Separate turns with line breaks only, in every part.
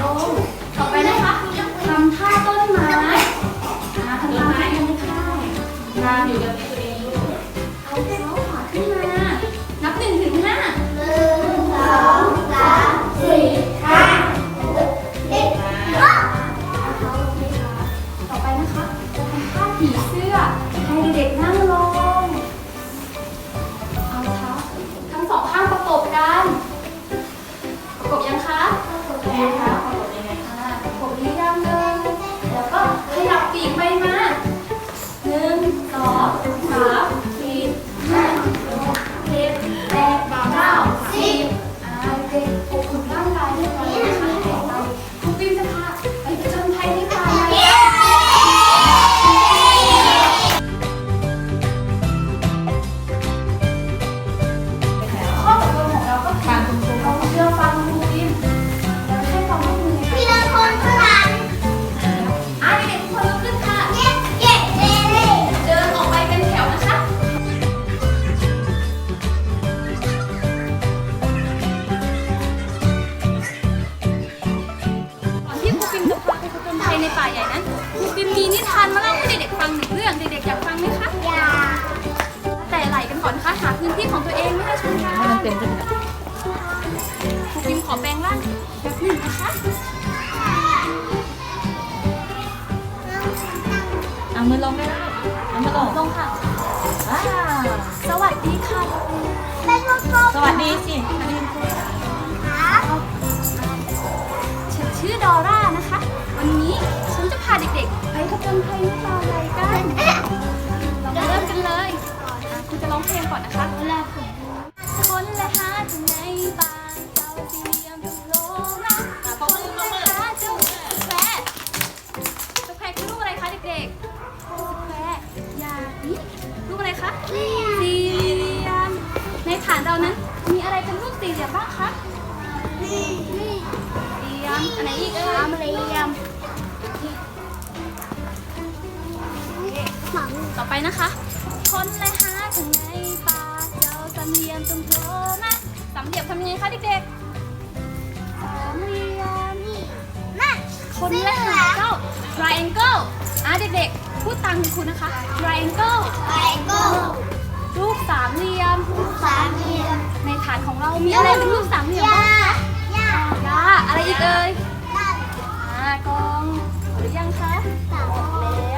ลงต่อไปนะคะทำท่าต้นไม้อ่าทำท่าต้นไม้ค่ะนานอยู่กับ กๆไปผจญภัยในป่าใหญ่กันเรามาเริ่มกันเลยอะคุณจะร้องเพลงก่อนนะคะคนละหาถึงในป่าเจ้าสี่เหลี่ยมถูกโลมาอะปรบมือปรบมือหาจ้าแควจ้าแควคือรูปอะไรคะเด็กๆจ้าแควอยากนี่รูปอะไรคะสี่เหลี่ยมในฐานเรานั้น มีอะไรเป็นรูปสี่เหลี่ยมบ้างคะ
นี่นี่
เหลี่ยมอันไหนอีกเอ่
สามเหลี่ยม
ต่อไปนะคะ คนเลยหาถึงในป่าเจ้าสามเหลี่ยมจงโผล่มาสามเหลี่ยมทำยังไงคะเด็กๆสามเหลี่ยม
นี่นั่น
คนเลยหาเจ้า triangle อะเด็กๆพูดตามคุณครูนะคะ triangle
ไปโก้
รูปสามเหลี่ยม
สามเหลี่ยม
ในฐานของเรามีอะไรเป็นรูปสามเหลี่ยม
ยา
บ้างคะ
ยา
ยาอะไรอีกเอ่ย
นั่น
อ่ากองหรือยังคะ
สาม
แล้ว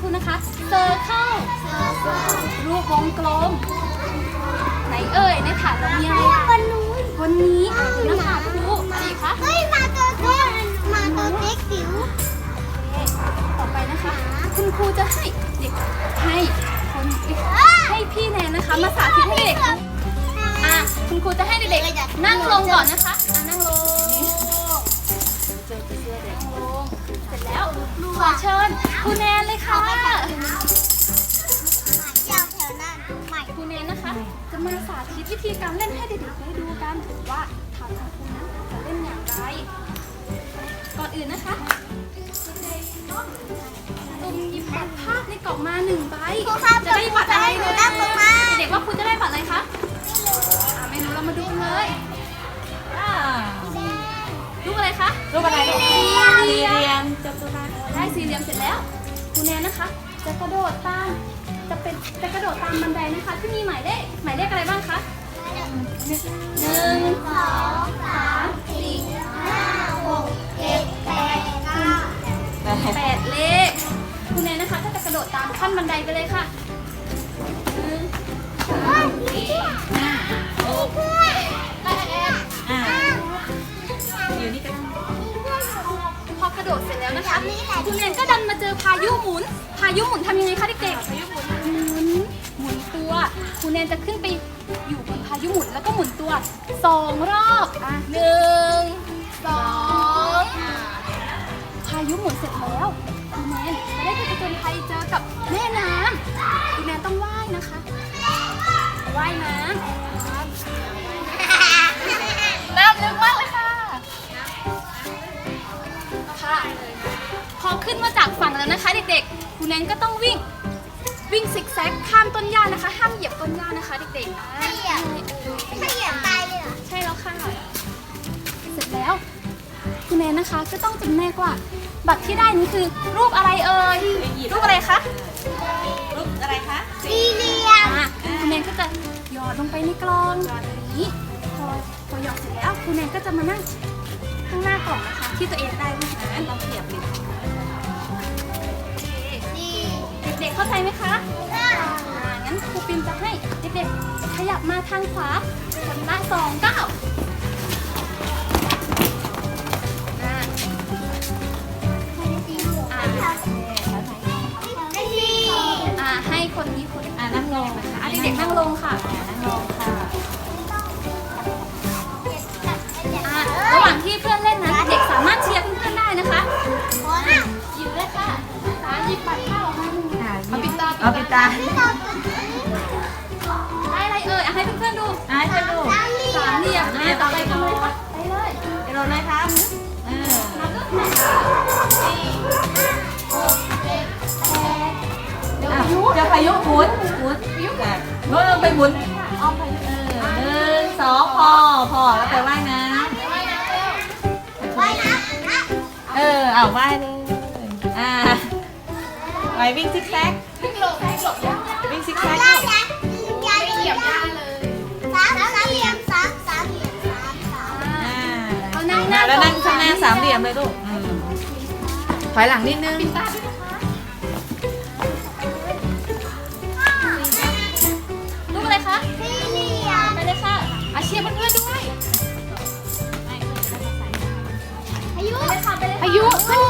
กๆพูดตามคุณนะคะ circle รูปวงกลม ไหนเอ่ยในฐานเรามีอะไร
คนนู้น
คนนี้อะนะคะครูอะไรอีกคะ
เฮ้ยมาตัวเล็กมาตัวเล็กจิ๋ว
ต่อไปนะคะ คุณครูจะให้เด็กให้คนให้พี่แนนนะคะ มาสาธิตให้เด็กดูอะคุณครูจะให้เด็กๆนั่งลงก่อนนะคะอะนั่งลงนั่งลงเสร็จแล้วขอเชิญครูแนนเลยค่ะ
ยาวแถวนั้นใหม่
ครูเนนนะคะ จะมาสาธิตวิธีการเล่นให้เด็กๆได้ดูกันว่าทางของครูนั้นจะเล่นอย่างไร ก่อนอื่นนะคะตุ่มหยิบบัตรภาพในกล่องมาหนึ่งใบ
ครูครับ
จะได้บัตรอะไร
หนู
นะ
นั่งลงมา
เด็กๆว่าครูจะได้บัตรอะไรคะอ่าไม่รู้เรามาดูกันเลย
ว้า
รูปอะไรคะ
รูปอะไร
สี่เหลี่ยม
จัตัว
ได้สี่เหลี่ยมเสร็จแล้วคุณแนนนะคะ จะกระโดดตาม จะเป็นจะกระโดดตามบันไดนะคะ ที่มีหมายเลขหมายเลขอะไรบ้างคะหนึ่ง
สองสามสี่ห้าหกเจ็ดแปดเก้า
แปด
เลขคุณแนนนะคะก็จะกระโด
ดตามขั้นบันไดไปเลยค่ะ
พอกระโดดเสร็จแล้วนะคะคุณเรนก็ดันมาเจอพายุหมุน พายุหมุนทำยังไงคะเด็กๆพายุหมุนหมุนหมุนตัวคุณเรนจะขึ้นไปอยู่บนพายุหมุนแล้วก็หมุนตัวสองรอบอะหนึ่งสองพายุหมุนเสร็จแล้วคุณแนนจะได้ไปผจญภัยเจอกับแม่น้ำคุณแนนต้องว่ายนะคะว่ายน้ ขึ้นมาจากฝั่งแล้วนะคะเด็กๆคุณแนนก็ต้องวิ่ง วิ่งซิกแซกข้ามต้นหญ้านะคะ ห้ามเหยียบต้นหญ้านะคะเด็กๆอ่า
ไม่เหยียบถ้าเหยียบตายเลยเหรอ
ใช่แล้วค่ะ เสร็จแล้วคุณแนนนะคะก็ต้องจำแนกว่าบัตรที่ได้นี้คือรูปอะไรเอ่ย รูปอะไรคะ
รูปอะไรคะ
สี่เหลี่ยม
อ่าคุณแนนก็จะหยอดลงไปในกล่องแบบนี้ พอพอหยอดเสร็จแล้วคุณแนนก็จะมานั่งข้างหน้ากล่องนะคะ ที่ตัวเองได้รูปนั้น
เราเสียบลิ
สี่
เด็กๆเข้าใจไหมคะอ่างั้นครูปิมจะให้เด็กๆขยับมาทางขวาคนละสองเก้าวอ่าอ่าให้คนนี้คน
อ่านั่งลง
อ่าเด็กๆนั่งลงค่ะ
นั่งลงค่ะ
อ่าระหว่างที่เพื่อนเล่น เอาปิดตาได้อะไรเอ่ยอะให้เพื่อนๆดู
อ่าให้ดู
สามเหลี่ย
สา
ม
เหลี่ยมอะต่อไปทำเลยค่ะไปเลย
กระโดดเลยครับเออ
นับด้วยค่ะสี่หกเจ็ดแปดเดี๋ยว
อะ
ยุ
เจะพายุหมุนหมุนอะเออไปหมุน
เอาพายุ
เออหนึ่งสองพอพอแล้วไปว่ายน้
ไปว่ายน้ำเร็ว
ว่ายน้นะำ
เออเอาว่ายเลยอ่าไปวิ่งซิกแซก
วิ่งหลบวิ่งหลบย่า
วิ่งซิกแซก
ได้นะยาย
เหยียบย่าเลย
สามสามเหลี่ยมสามสามเหลี่ยมสามสาม
อ่า
เอานั่งหน้า
แล้วนั่งข้างหน้าสามเหลี่ยมเลยลูกอืมถอยหลังนิดนึง
ปิดตาด้วยนะคะรูปอะไรคะ
สี่เหลี่ยม
ไปเลยค่ะอาเชียร์เพื่อนๆด้วย
อายุ
ไปเลยค่ะไปเลยค่ะ
อายุสู้สู้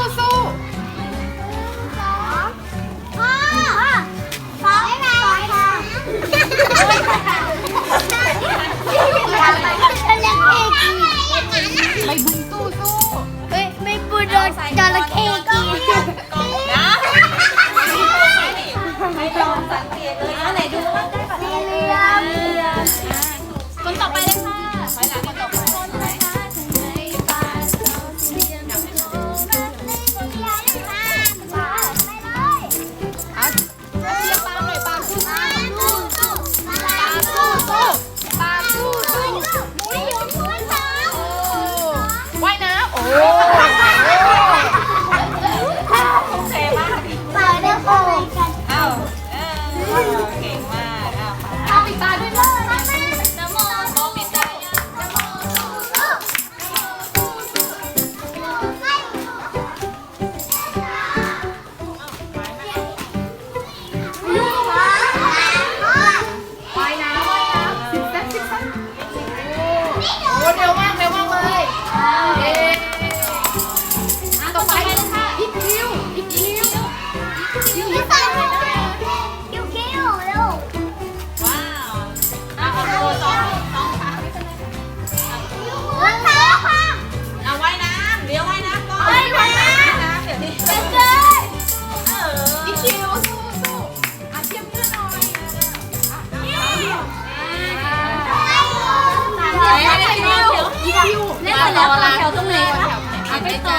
คิ
ว
อีกคิวเล่นเสร็จแล้วต่อแถวตรงไหนคะอะไปต่อ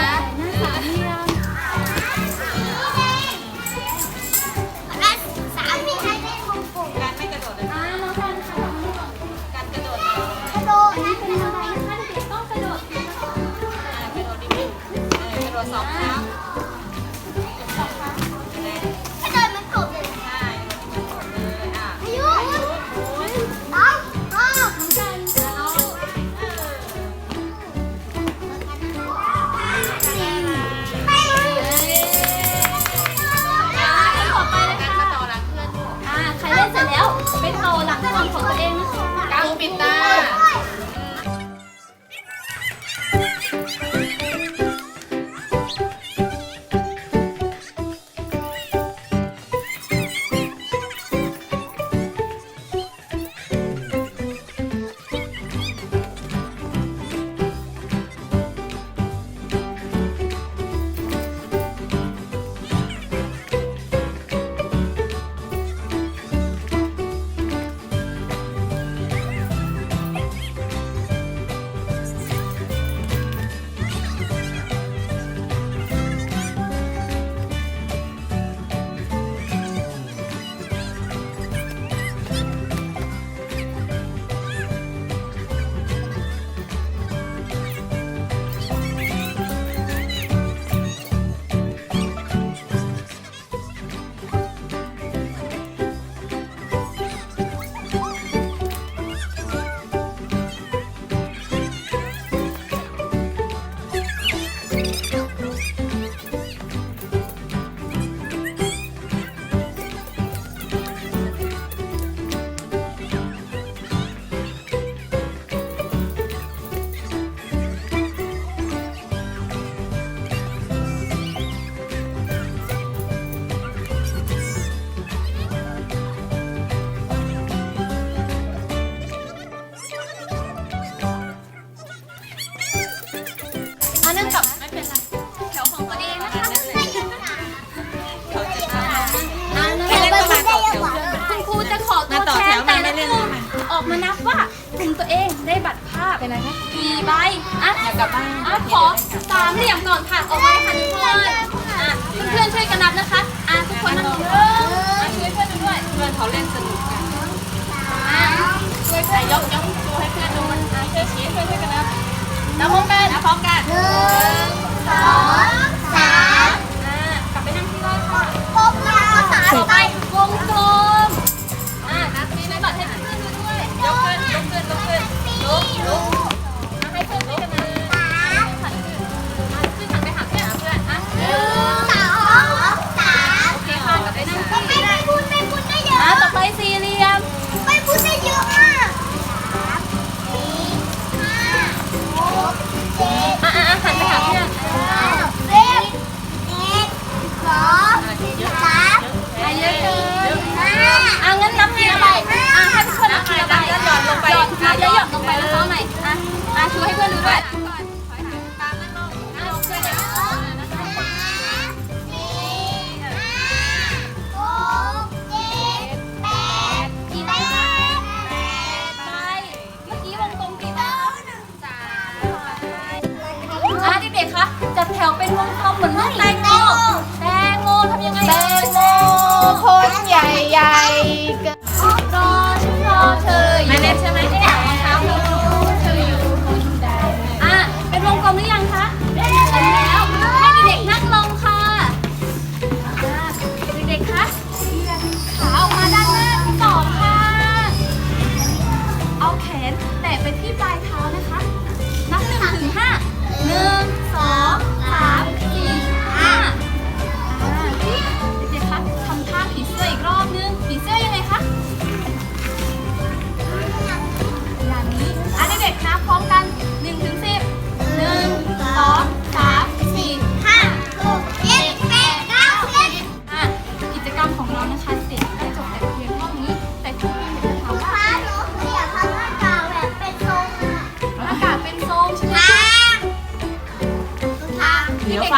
กลับบ้าน
อขอสามเหลี่ยมก่อนค่ะออกมาเลค่ะทุกคนอะเพื่อนๆช่วยกันนับนะคะ งั้น
นั
บที
ละ
ใบอะให้เพื่อนนับทีละใบ
แล้วหย่อนลงไป
หยอะแล้วหย่อนลงไปแล้วเข้าใหม่อะอะชูให้เพื่อนดูด้วย
อะ
เด็กคะจัดแถวเป็นวงกลมเหมือนวงแตง
คนใหญ่ใหญ่
รอฉันรอเธออยู่
มาแนทใช่ไหม
ไม่ได้รับเท้าเธออยู่คนใดอะเป็นวงกลมหรือยังคะเป็นแล้วให้เด็กนั่งลงค่ะเด็กๆคะขาออกมาด้านหน้าต่อค่ะเอา
แข
นแตะไป
ที่ป
ลา
ย
เท้า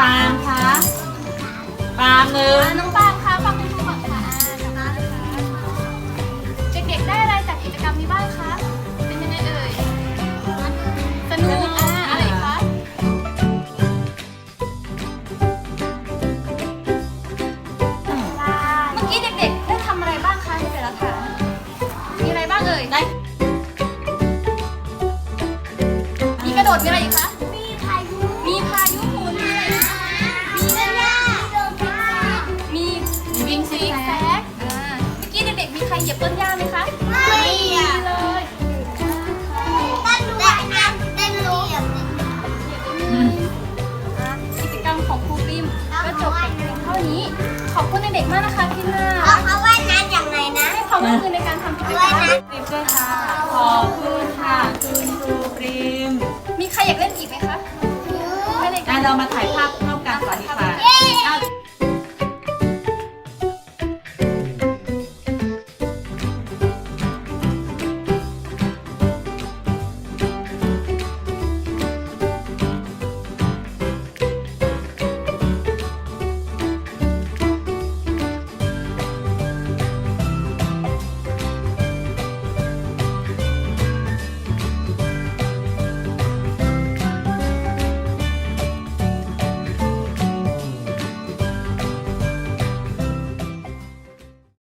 ปาล์ม
คะ
ปาล์มหนึ่ง
ริมด้
ว
ยค่ะ ขอบคุณค่ะคุ
ณครูริม
มีใครอยากเล่นอีกไหมคะไม่เลย
งั้นเรามาถ่ายภาพร่วมกันก่อนดีกว่า